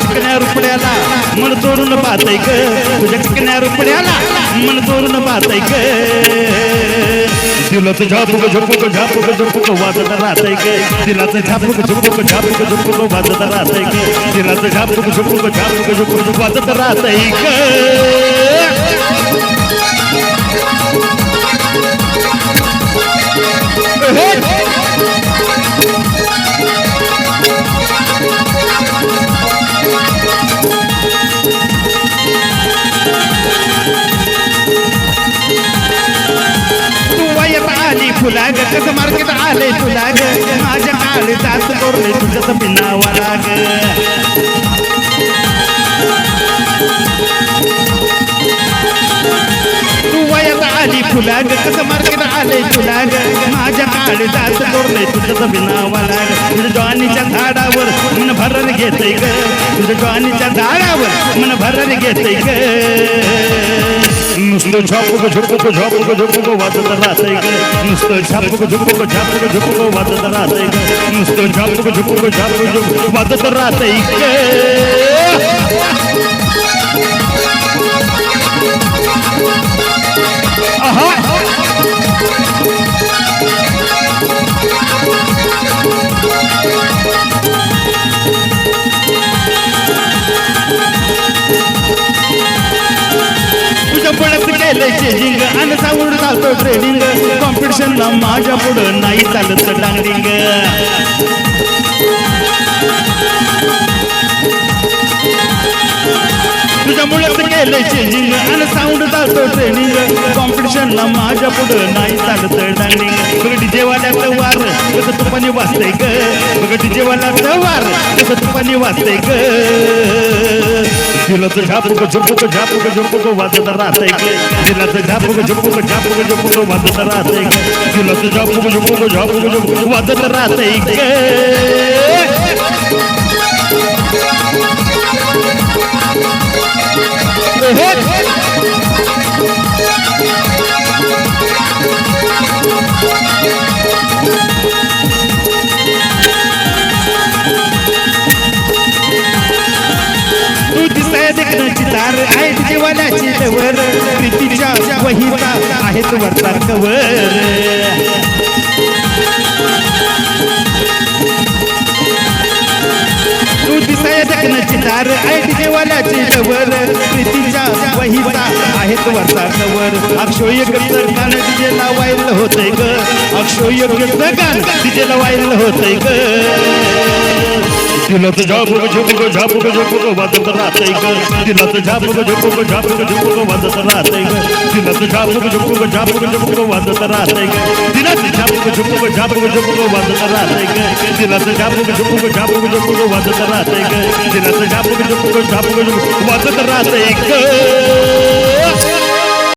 चिकण्या रुपड्याला मन चोरून पाहतय ग. तुझ्या चिकण्या रुपड्याला मन चोरून पाहतय ग. तिला तर झापूक झुपूक झापूक झुपूक वाजत राहतय ग. तिला तर झापूक झापुक झापूक झुपूक वाजत राहतय ग. तिला तर झापूक झुपूक झापूक झुपूक वाजत राहतय ग. लाग फुला कसं मार्केट आले तुला ग माझ्या काळ जास्त कोरले तुझं पिनावाला लाग तू वयात आली फुला ग कसं मार्केट आले तुला ग माझ्या काळ जास्त कोरले तुझ्याच पिनावाला ग तुझ्या ज्वानीच्या झाडावर मन भरण घेतय ग तुझ्या ज्वानीच्या झाडावर मन भरण घेतय ग नुसतं झोपूक झोपूक झोपूक झोपूक वाजत राहतंय ग नुसतं झापूक झोपूक झापूक झोपूक वाजत राहतंय ग नुसतं झापूक झोपूक झापूक झोपूक वाजत राहतंय ग आहा। तुझ्या पुढ्यात केलंय चेंजिंग आणि साऊंड चालतो ट्रेनिंग कॉम्पिटिशनला माझ्या पुढं नाही चालत डांगडिंग तुझ्यामुळे केलंय चेंजिंग आणि साऊंड चालतो ट्रेनिंग कॉम्पिटिशनला माझ्या पुढं नाही चालत डांगडिंग बघ डीजेवाल्याचं वार कसं तुपानी वाचतंय ग. बघ जेवणाचं वार. कसं तुपानी वाचतंय ग. दिलाचं तर झापूक झुपूक झापूक झुपूक वाजत राहतंय दिलाचं दिलं तर झापूक झुपूक झापूक झुपूक वाजत राहतंय दिलाचं दिलं तर झापूक झुपूक झापूक झुपूक वाजत राहतंय ग. जीवनाची जवळ प्रीतीच्या वहिता आहेत वरचा कवर तू दिसाय देखण्याची तार आहे जीवनाची जवळ प्रीतीच्या वहिता आहेत वरचा कवर अक्षय गाणं तिचे लावायला होतंय ग. अक्षय गाणं तिचे लावायला होतंय ग. दिलं तर झापूक झुपूक झापूक झुपूक वाजत राहतंय ग दिलं तर झापूक झुपूक झापूक झुपूक वाजत राहतंय ग दिलं तर झापूक झुपूक झापूक झुपूक वाजत राहतंय ग दिलं तर झापूक झुपूक झापूक झुपूक वाजत राहतंय ग दिलं तर झापूक झुपूक झापूक झुपूक वाजत राहतंय ग दिलं तर झापूक झुपूक झापूक झुपूक वाजत राहतंय ग